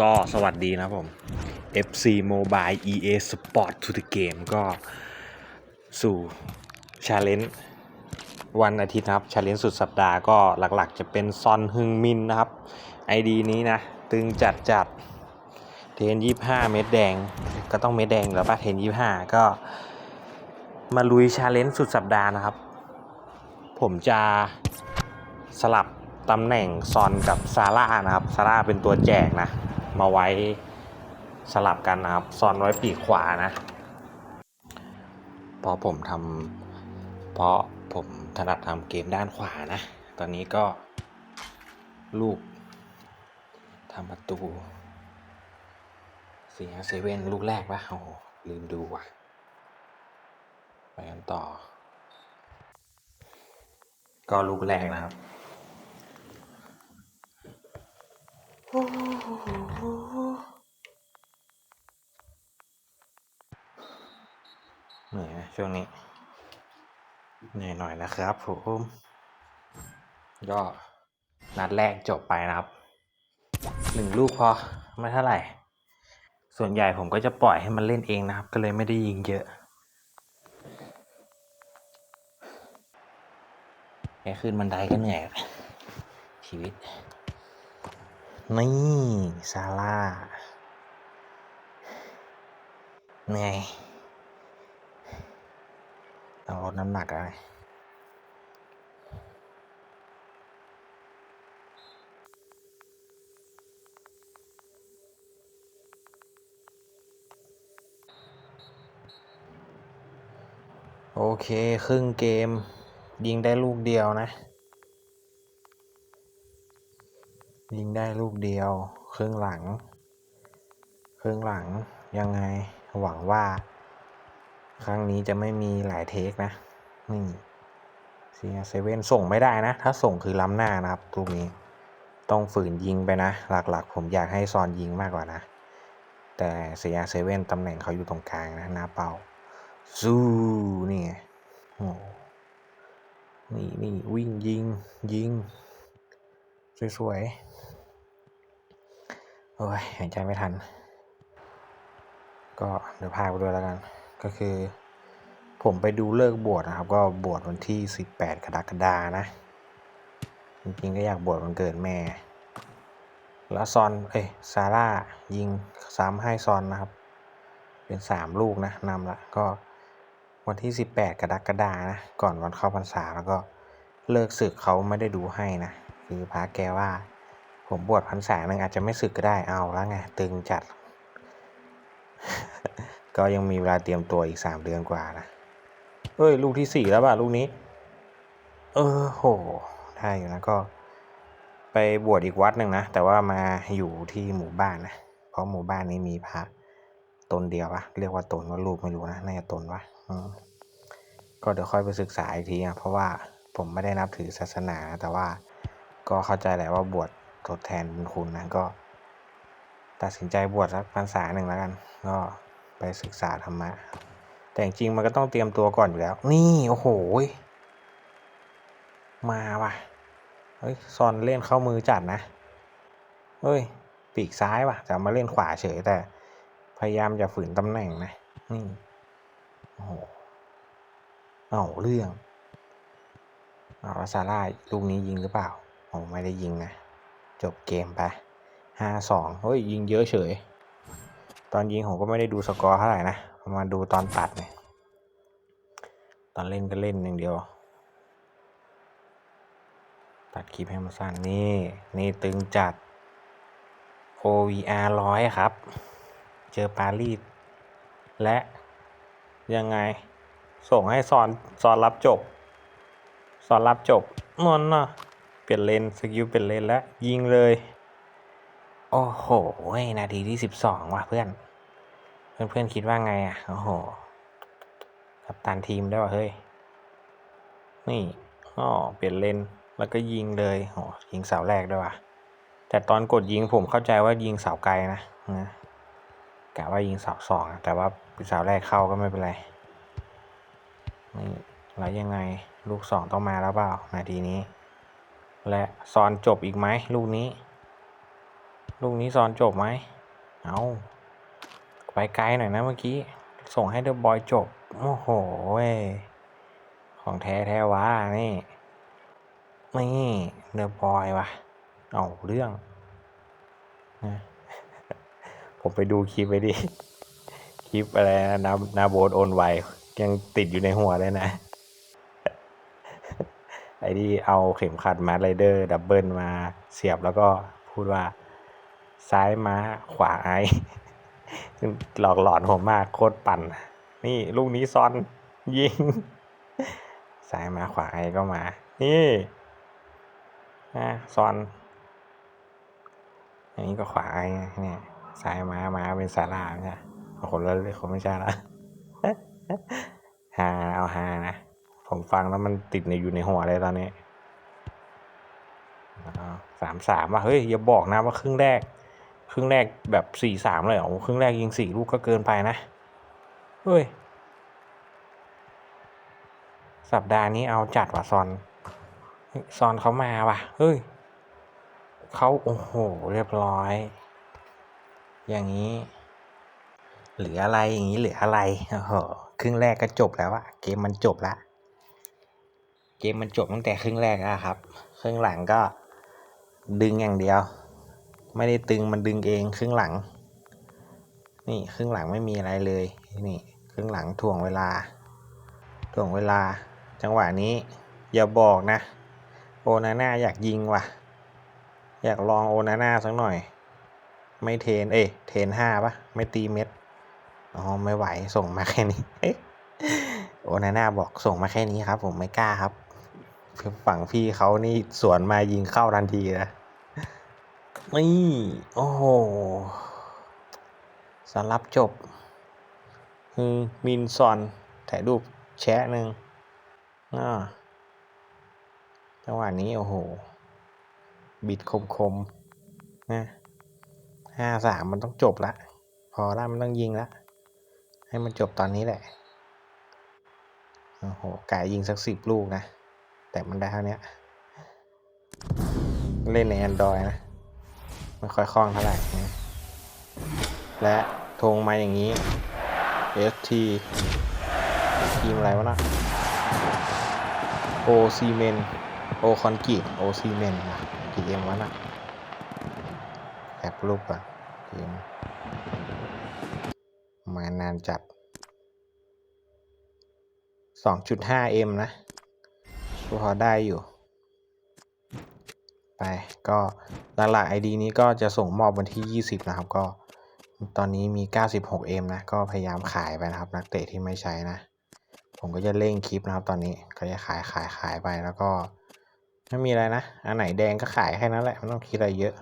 ก็สวัสดีนะผม FC Mobile EA Sport to the Game ก็สู่ Challenge วันอาทิตย์นะครับ Challenge สุดสัปดาห์ก็หลักๆ จะเป็นซอนฮึงมินนะครับ ID นี้นะ ตึงจัดจัดเทน25เม็ดแดง ก็ต้องเม็ดแดงแล้วป่ะเทน25ก็มาลุย Challenge สุดสัปดาห์นะครับ ผมจะสลับ ตำแหน่งซอนกับซาร่านะครับซาร่าเป็นตัวแจกนะ มาไว้สลับกันนะครับซอนไว้ปีกขวานะเพราะผมทำเพราะผมถนัดทำเกมด้านขวานะ ตอนนี้ก็ลูกทำประตูเสียเซเว่นลูกแรกวะโอ้ลืมดูว่ะ ไปกันต่อ ก็ลูกแรกนะครับ เหนื่อยนะช่วงนี้เหนื่อยหน่อยนะครับผมก็นัดแรกจบไปนะครับหนึ่งลูกพอไม่เท่าไหร่ ส่วนใหญ่ผมก็จะปล่อยให้มันเล่นเองนะครับ ก็เลยไม่ได้ยิงเยอะแค่ขึ้นบันไดก็เหนื่อยชีวิต นี่ซาร่าเหนื่อยต้องลดน้ำหนักอะไรโอเค ครึ่งเกม ยิงได้ลูกเดียวนะ ยิงได้ลูกเดียว ครึ่งหลัง ครึ่งหลังยังไงหวังว่า ครั้งนี้จะไม่มีหลายเทคนะนี่เซียเซเว่นส่งไม่ได้นะ ถ้าส่งคือล้ำหน้านะครับลูกนี้ต้องฝืนยิงไปนะ หลักๆ ผมอยากให้ซอนยิงมากกว่านะ แต่เซียเซเว่นตำแหน่งเขาอยู่ตรงกลางนะ หน้าเป้าซูนี่ไงโอ้นี่นี่วิ่งยิงยิง สวยๆ โอ้ยหายใจไม่ทัน ก็เดี๋ยวพาไปด้วยแล้วกัน ก็คือ ผมไปดูเลิกบวชนะครับ ก็บวชวันที่ 18 กรกฎานะ จริงๆ ก็อยากบวชวันเกิดแม่ แล้วซอน เอ้ยซาร่า ยิงซ้ำให้ซอนนะครับ เป็น3ลูกนะนำละก็วันที่ 18 กรกฎานะ ก่อนวันเข้าพรรษาแล้วก็เลิกศึกเขาไม่ได้ดูให้นะ คือพระแกว่า ผมบวชพรรษาหนึ่งอาจจะไม่ศึกก็ได้เอาแล้วไงตึงจัด ก็ยังมีเวลาเตรียมตัวอีก3เดือนกว่านะเอ้ย ลูกที่4แล้วป่ะ ลูกนี้ เออโหได้อยู่นะก็ ไปบวชอีกวัดหนึ่งนะ แต่ว่ามาอยู่ที่หมู่บ้านนะ เพราะหมู่บ้านนี้มีพระตนเดียวปะเรียกว่าตนว่าลูกไม่รู้นะน่าจะตนวะก็เดี๋ยวค่อยไปศึกษาอีกทีนะเพราะว่าผมไม่ได้นับถือศาสนานะแต่ว่า ก็เข้าใจแหละว่าบวชทดแทนบุญคุณนะก็ ตัดสินใจบวชสักพรรษาหนึ่งแล้วกัน ก็ไปศึกษาธรรมะ แต่จริงๆมันก็ต้องเตรียมตัวก่อนอยู่แล้ว นี่โอ้โหมาว่ะเฮ้ยซอนเล่นเข้ามือจัดนะเฮ้ยปีกซ้ายว่ะจะมาเล่นขวาเฉยแต่ พยายามจะฝืนตำแหน่งนะนี่โอ้โหเอาเรื่องเอาซาร่าลูกนี้ยิงหรือเปล่า โอ้ไม่ได้ยิงนะ จบเกมไปห้าสองเฮ้ยยิงเยอะเฉย ตอนยิงผมก็ไม่ได้ดูสกอร์เท่าไหร่นะมาดูตอนตัดเนี่ยตอนเล่นก็เล่นอย่างเดียว ตัดคลิปให้มันสั้นนี่นี่ตึงจัด OVR ร้อยครับ เจอปารีสและยังไง ส่งให้ซอนซอนรับจบซอนรับจบนอนนะ ปลี่ยนเลนสกิลเปลี่ยนเลนแล้วยิงเลย โอ้โห นาทีที่สิบสองว่ะเพื่อน เพื่อนเพื่อนคิดว่าไงอะ โอ้โห กัปตันทีมได้ว่ะเฮ้ย นี่อ๋อเปลี่ยนเลนแล้วก็ยิงเลยโอ้ยิงเสาแรกด้วยว่ะ แต่ตอนกดยิงผมเข้าใจว่ายิงเสาไกลนะนะกะว่ายิงเสาสองแต่ว่าเสาแรกเข้าก็ไม่เป็นไร นี่แล้วยังไงลูกสองต้องมาแล้วเปล่านาทีนี้ และซอนจบอีกไหมลูกนี้ ลูกนี้ซอนจบไหมเอาไปไกลหน่อยนะเมื่อกี้ ส่งให้เดอะบอยจบ โอ้โหเว้ยของแท้แท้วะนี่นี่เดอะบอยวะเอาเรื่องนะผมไปดูคลิปไปดิ คลิปอะไรนะนานาโบนโอนไวยังติดอยู่ในหัวเลยนะ ไอ้ที่เอาเข็มขัดมาไรเดอร์ดับเบิลมาเสียบแล้วก็พูดว่าซ้ายม้าขวาไอซึ่งหลอกหลอนผมมากโคตรปั่น นี่ลูกนี้ซอนยิงซ้ายมาขวาไอก็มา นี่นะซอน อันนี้ก็ขวาไอเนี่ยซ้ายม้ามาเป็นสาราเนี่ยคนละเลยคนไม่ใช่ละฮาเอาฮานะ ผมฟังแล้วมันติดในอยู่ในหัวเลยตอนนี้สามสามว่ะเฮ้ยอย่าบอกนะว่าครึ่งแรก ครึ่งแรกแบบสี่สามเลยเหรอครึ่งแรกยิงสี่ลูกก็เกินไปนะเฮ้ย สัปดาห์นี้เอาจัดว่ะซอนซอนเขามาว่ะ เฮ้ยเขาโอ้โห เรียบร้อย อย่างนี้ เหลืออะไรอย่างนี้เหลืออะไรโอ้โหครึ่งแรกก็จบแล้วอะเกมมันจบละ เกมมันจบตั้งแต่ครึ่งแรกแล้วครับ ครึ่งหลังก็ดึงอย่างเดียว ไม่ได้ตึงมันดึงเองครึ่งหลัง นี่ครึ่งหลังไม่มีอะไรเลย นี่ครึ่งหลังถ่วงเวลา ถ่วงเวลา จังหวะนี้ อย่าบอกนะ โอนาน่าอยากยิงว่ะ อยากลองโอนาน่าสักหน่อย ไม่เทน เอ้ยเทนห้าปะไม่ตีเม็ด อ๋อไม่ไหวส่งมาแค่นี้โอนาน่าบอกส่งมาแค่นี้ครับ ผมไม่กล้าครับ ฝั่งพี่เขานี่สวนมายิงเข้าทันทีนะนี่โอ้โหสำรับจบคือมินซอนถ่ายรูปแชะหนึ่งอ่าจังหวะนี้ โอ้โห บิดคมคมนะห้าสามมันต้องจบละ พอละมันต้องยิงละ ให้มันจบตอนนี้แหละ โอ้โหกายยิงสักสิบลูกนะ แต่มันได้เท่านี้เล่นใน Android นะไม่ค่อยคล่องเท่าไหร่นะและธงมาอย่างนี้ ST ทีมอะไรวะนะโอซีเมนโอคอนกรีตโอซีเมนนะกี่เอ็มวะนะแอบรูปก่อนเกมมานานจัด 2.5M นะ พอได้อยู่ ไปก็หลักๆ ID นี้ก็จะส่งมอบวันที่ 20 นะครับ ก็ตอนนี้มี 96M นะ ก็พยายามขายไปนะครับ นักเตะที่ไม่ใช้นะ ผมก็จะเร่งคลิปนะครับ ตอนนี้ก็จะขายขายขายไปแล้วก็ไม่มีอะไรนะ อันไหนแดงก็ขายแค่นั้นแหละไม่ต้องคิดอะไรเยอะ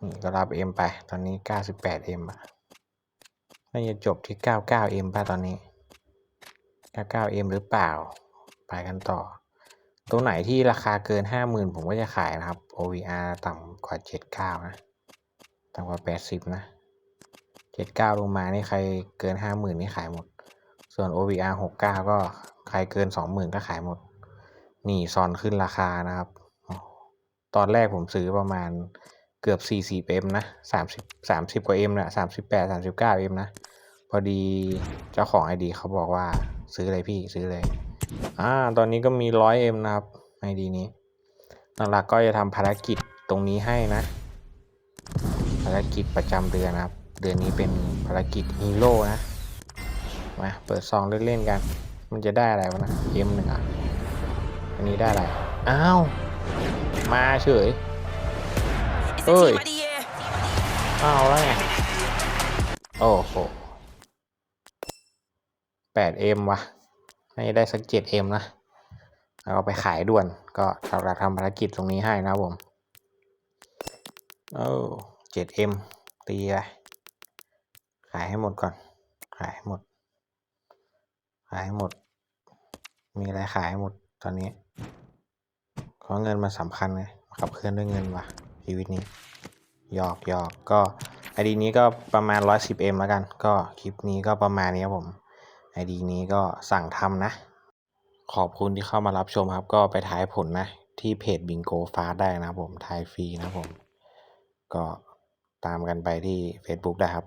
นี่ก็รับ M ไป ตอนนี้ 98M อะน่าจะจบที่ 99M ป่ะตอนนี้ 99M หรือเปล่า ไปกันต่อ ตัวไหนที่ราคาเกิน 50,000 ผมก็จะขายนะครับ OVR ต่ำกว่า 79 นะ ต่ำกว่า 80 นะ 79 ลงมานี่ใครเกิน 50,000 นี่ขายหมด ส่วน OVR 69 ก็ใครเกิน 20,000 ก็ขายหมด นี่ซอนขึ้นราคานะครับ ตอนแรกผมซื้อประมาณเกือบ 40M นะ 30 30 กว่า M นะ38 39M นะ พอดีเจ้าของไอดีเขาบอกว่าซื้อเลยพี่ซื้อเลย อ่า ตอนนี้ก็มีร้อยเอ็มนะครับไอดีนี้หลักๆก็จะทำภารกิจตรงนี้ให้นะ ภารกิจประจำเดือนนะครับ เดือนนี้เป็นภารกิจฮีโร่นะ มาเปิดซองเล่นๆกัน มันจะได้อะไรวะนะเอ็มหนึ่งอะ อันนี้ได้อะไร อ้าว มาเฉย It's the Oi. team of the year. อ้าวแล้วไง โอ้โห 8M วะน่าจะ ให้ได้สัก 7M นะ แล้วเอาไปขายด่วน ก็เราทำภารกิจตรงนี้ให้นะครับผมโอ้ 7M ตีไปขายให้หมดก่อน ขายให้หมด ขายให้หมด มีอะไรขายให้หมดตอนนี้เพราะเงินมันสำคัญไงขับเคลื่อนด้วยเงินว่ะชีวิตนี้หยอกหยอกก็ไอดีนี้ก็ประมาณ 110M แล้วกัน ก็คลิปนี้ก็ประมาณนี้ครับผม ไอดีนี้ก็สั่งทำนะ ขอบคุณที่เข้ามารับชมครับ ก็ไปทายผลนะ ที่เพจบิงโกฟ้าได้นะผมทายฟรีนะผม ก็ตามกันไปที่ Facebook ได้ครับ